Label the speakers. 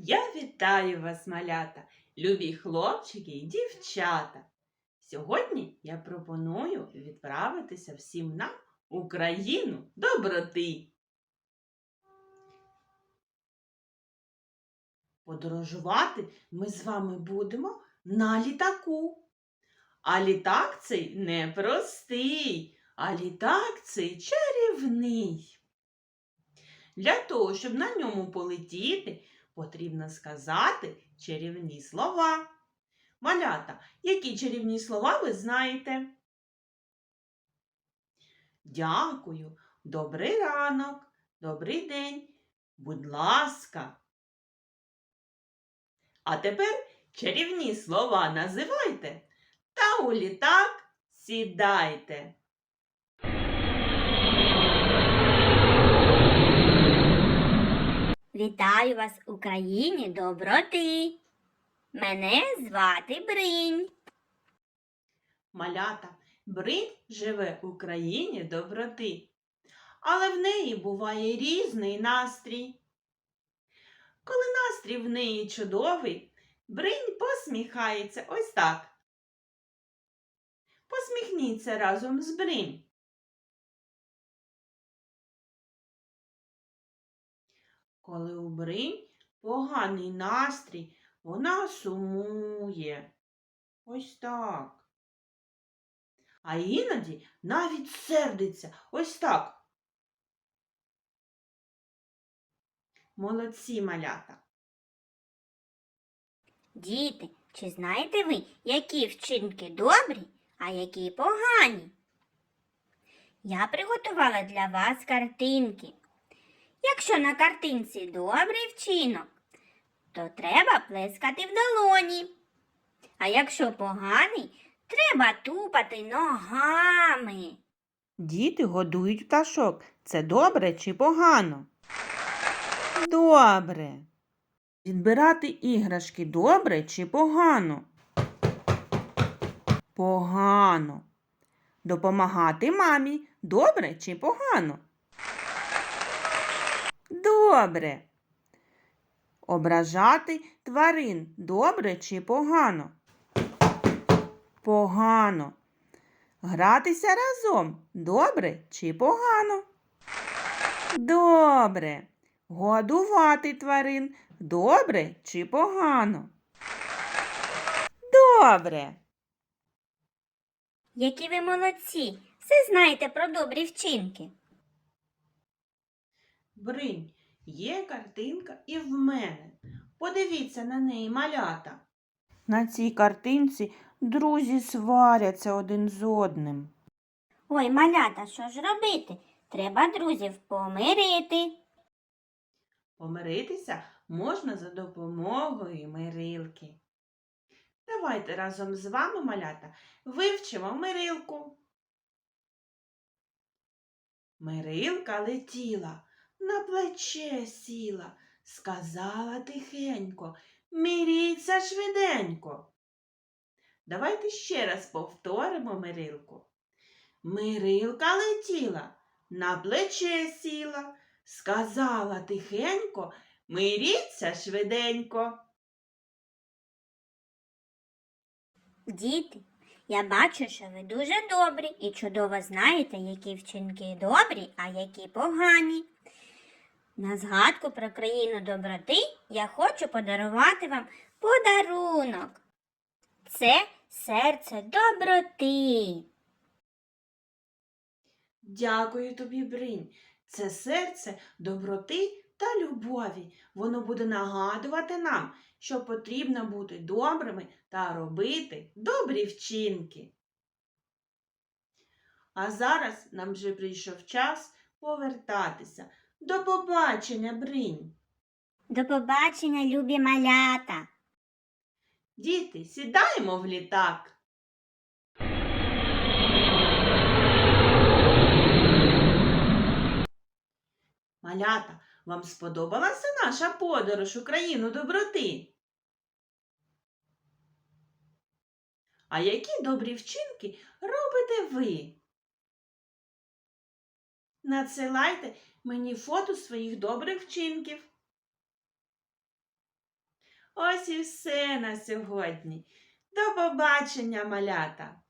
Speaker 1: Я вітаю вас, малята, любі хлопчики і дівчата. Сьогодні я пропоную відправитися всім нам у країну доброти. Подорожувати ми з вами будемо на літаку. А літак цей не простий, а літак цей чарівний. Для того, щоб на ньому полетіти, потрібно сказати чарівні слова. Малята, які чарівні слова ви знаєте? Дякую, добрий ранок, добрий день, будь ласка. А тепер чарівні слова називайте та у літак сідайте.
Speaker 2: Вітаю вас у країні доброти. Мене звати Бринь.
Speaker 1: Малята, Бринь живе у країні доброти, але в неї буває різний настрій. Коли настрій в неї чудовий, Бринь посміхається ось так. Посміхніться разом з Бринь. Коли у Бринь поганий настрій, вона сумує. Ось так. А іноді навіть сердиться. Ось так. Молодці малята.
Speaker 2: Діти, чи знаєте ви, які вчинки добрі, а які погані? Я приготувала для вас картинки. Якщо на картинці добрий вчинок, то треба плескати в долоні. А якщо поганий, треба тупати ногами.
Speaker 1: Діти годують пташок. Це добре чи погано? Добре. Відбирати іграшки добре чи погано? Погано. Допомагати мамі добре чи погано? Добре. Ображати тварин добре чи погано? Погано. Гратися разом добре чи погано? Добре. Годувати тварин добре чи погано? Добре.
Speaker 2: Які ви молодці! Все знаєте про добрі вчинки.
Speaker 1: Бринь, є картинка і в мене. Подивіться на неї, малята. На цій картинці друзі сваряться один з одним.
Speaker 2: Ой, малята, що ж робити? Треба друзів помирити.
Speaker 1: Помиритися можна за допомогою мирилки. Давайте разом з вами, малята, вивчимо мирилку. Мирилка летіла, на плече сіла, сказала тихенько, міріться швиденько. Давайте ще раз повторимо мирилку. Мирилка летіла, на плече сіла, сказала тихенько, миріться швиденько.
Speaker 2: Діти, я бачу, що ви дуже добрі і чудово знаєте, які вчинки добрі, а які погані. На згадку про країну доброти я хочу подарувати вам подарунок. Це серце доброти.
Speaker 1: Дякую тобі, Бринь. Це серце доброти та любові. Воно буде нагадувати нам, що потрібно бути добрими та робити добрі вчинки. А зараз нам вже прийшов час повертатися. До побачення, Бринь.
Speaker 2: До побачення, любі малята!
Speaker 1: Діти, сідаємо в літак. Малята, вам сподобалася наша подорож у країну доброти? А які добрі вчинки робите ви? Надсилайте мені фото своїх добрих вчинків. Ось і все на сьогодні. До побачення, малята!